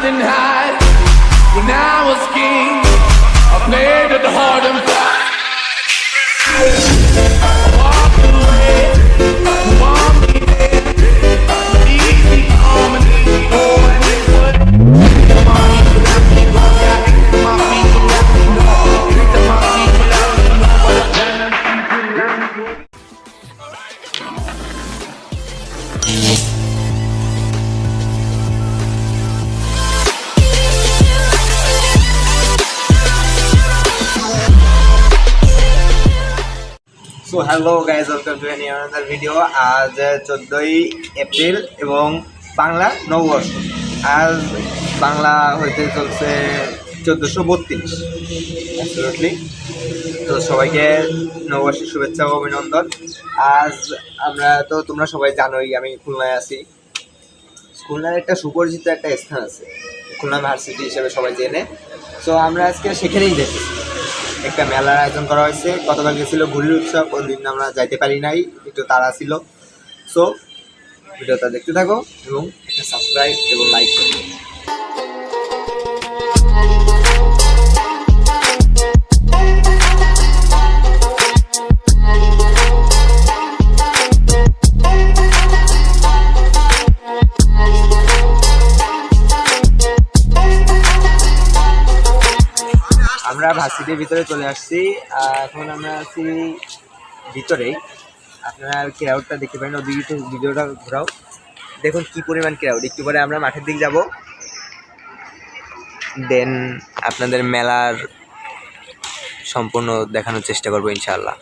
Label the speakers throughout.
Speaker 1: riding high.
Speaker 2: So hello guys welcome to any another video আজ চোদ্দোই April এবং বাংলা নববর্ষ। আজ বাংলা হইতে চলছে চোদ্দোশো বত্রিশ। অ্যাবসলিউটলি তো সবাইকে নববর্ষের শুভেচ্ছা ও অভিনন্দন। আজ আমরা, তো তোমরা সবাই জানোই, আমি খুলনায় আছি। খুলনার একটা সুপরিচিত একটা স্থান আছে। খুলনা ভার্সিটি হিসেবে সবাই জেনে। সো আমরা আজকে সেখানেই যেতেছি। একটা মেলার আয়োজন করা হয়েছে। গতকাল গেছিল ঘুরির উৎসব ওই দিন আমরা যাইতে পারি নাই, একটু তারা ছিল। সো ভিডিওটা দেখতে থাকো এবং একটা সাবস্ক্রাইব এবং লাইক করো। আমরা ভার্সিটির ভিতরে চলে আসছি। এখন আমরা আছি ভিতরেই। আপনারা ক্রাউডটা দেখতে পারেন, ওদিকে ভিডিওটা ঘোরাও। দেখুন কি পরিমাণ ক্রাউড একটু পরে আমরা মাঠের দিক যাব। দেন আপনাদের মেলার সম্পূর্ণ দেখানোর চেষ্টা করব, ইনশাআল্লাহ।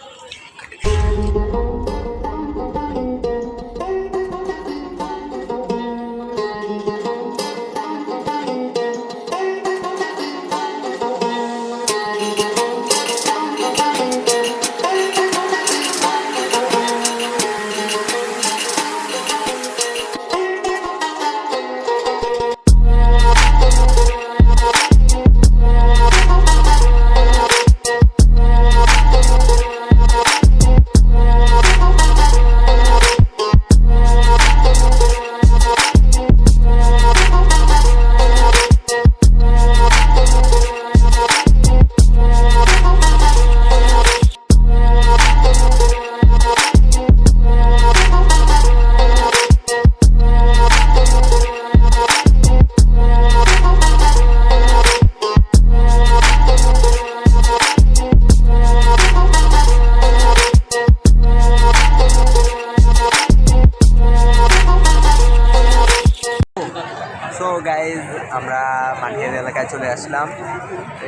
Speaker 2: আমরা মাঠের এলাকায় চলে আসলাম।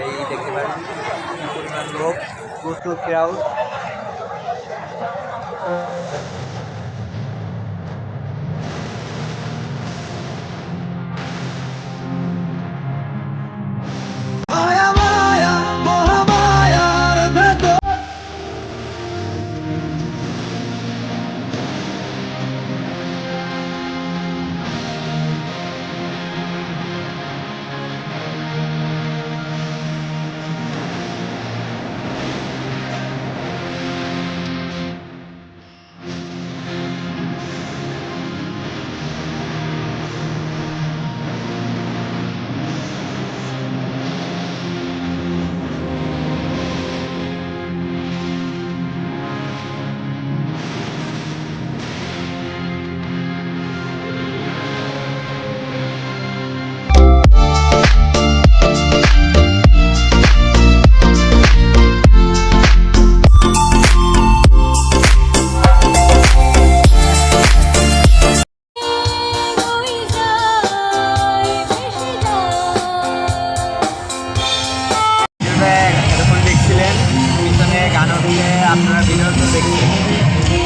Speaker 2: এই দেখতে পরিমাণ লোক প্রচুর ক্রাউড দিয়ে আপনারা ভিডিও দেখছেন।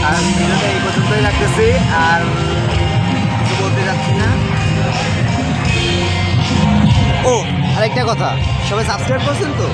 Speaker 2: আর ভিডিওটা এই পর্যন্তই রাখতেছি, আর কিছু বলতে যাচ্ছি না। ও, আরেকটা কথা, সবাই সাবস্ক্রাইব করছেন তো?